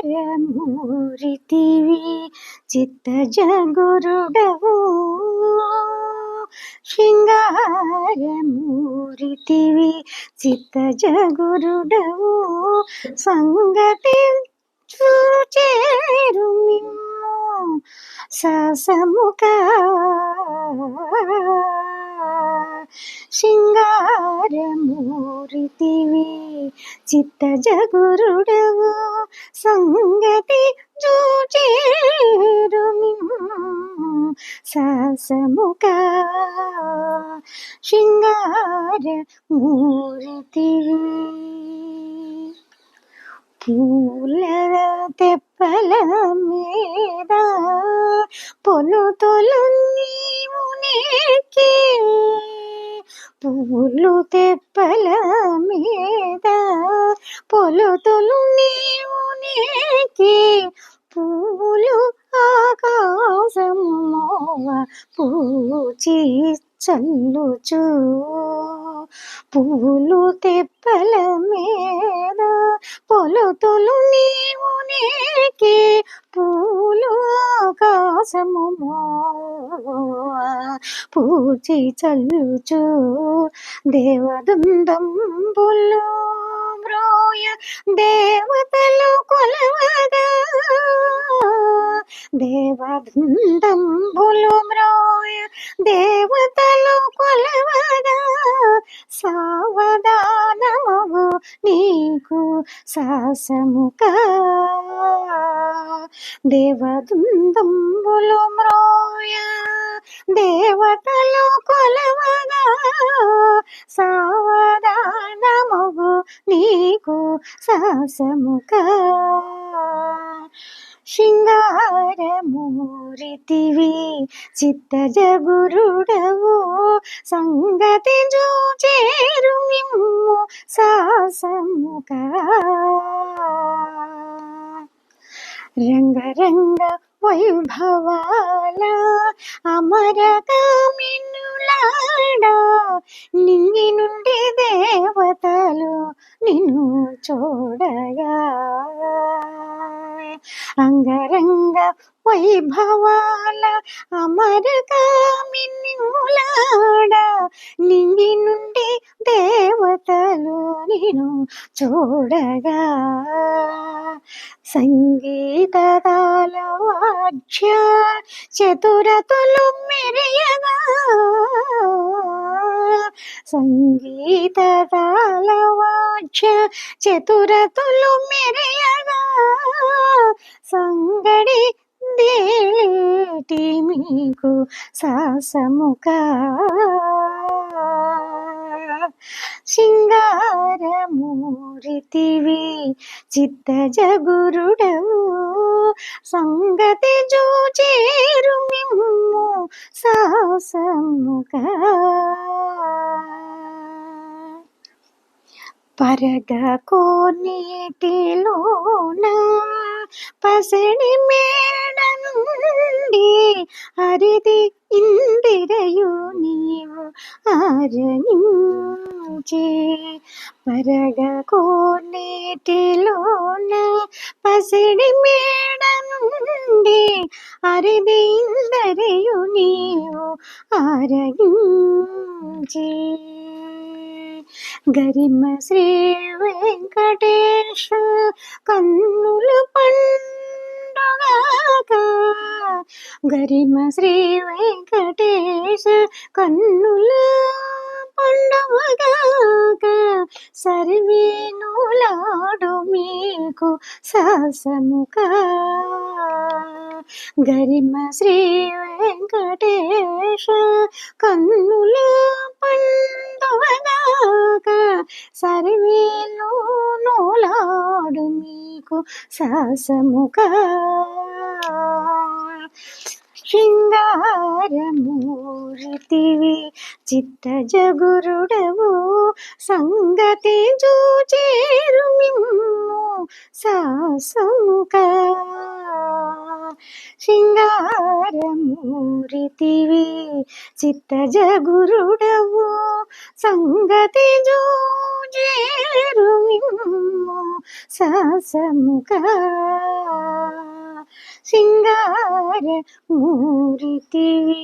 శృంగారమూరితివి చిత్తజగురుడవు. శృంగారమూరితివి చిత్తజగురుడవు. సంగతి చూచేరు నిన్ను ససముఖ శృంగారమూరితివి చిత్తజగురుడవు సంగతి చూచేరు ససముఖ శృంగారమూరితివి పూల తెప్పల మీద పొలుతొలు నీవు పూలు తెప్పల మీద పొలుతొలు నీవు నీకి పూలు ఆకాశము పూచి చల్లుచు. పూలు తెప్పల మీద పొలుతులు నీవు నీకి పూలు ఆకాశము పూచి చల్లుచు. దేవదందంబులు మ్రోయ దేవతలు కొలవగా. దేవదందంబులు మ్రోయ దేవతలు కొలవగా. సావధానము నీకు సాసముక దేవదందంబులు మ్రోయ దేవతలు కొలవగా సావధానము నీకు సాసముక. శృంగారమూరితివి చిత్తజగురుడవు సంగతి చూచేరు మిమ్ము సాసముక. రంగరంగ వైభవాల అమరకామిన్నులాడా నింగి నుండి దేవతలు నిన్ను చూడగా. అంగరంగ వైభవాల అమరగామినులాడ నింగి నుండి దేవతలు నిన్ను చూడగా. సంగీత వాక్య చతురతులు మెరియగా. సంగీత వాక్య చతురతులు మెరియగా. సంగడి దేటి మీకు సాసముక సింగారమూరితివి చిత్తజగురుడవు సంగతి జోచేరు మిమ్ము సాసముక పరగ కోనేటిలోన పసడి మేడ నుండి హరిది ఇందిరయు నీవు ఆరణించి పరగ కోనేటిలోన పసిడి మేడ నుండి హరిది ఇందరయు నీవు ఆరగించి గరిమ శ్రీ వెంకటేశ కన్నులు పండుగాక గరిమ శ్రీ వెంకటేశ కన్నుల పండవగాక సర్వేనులాడు మీకు సాసముక. గరిమ శ్రీ వెంకటేశ కన్నుల మీకు సాసముక శృంగారమూర్తివి చిత్తజగురుడవు సంగతి చూచేరు మిమ్ము సాసముక శృంగారమూరితివి చిత్తజగురుడవు సంగతి జూజే చేరుమిమ్ము సాసముగా సింగార మూరితివి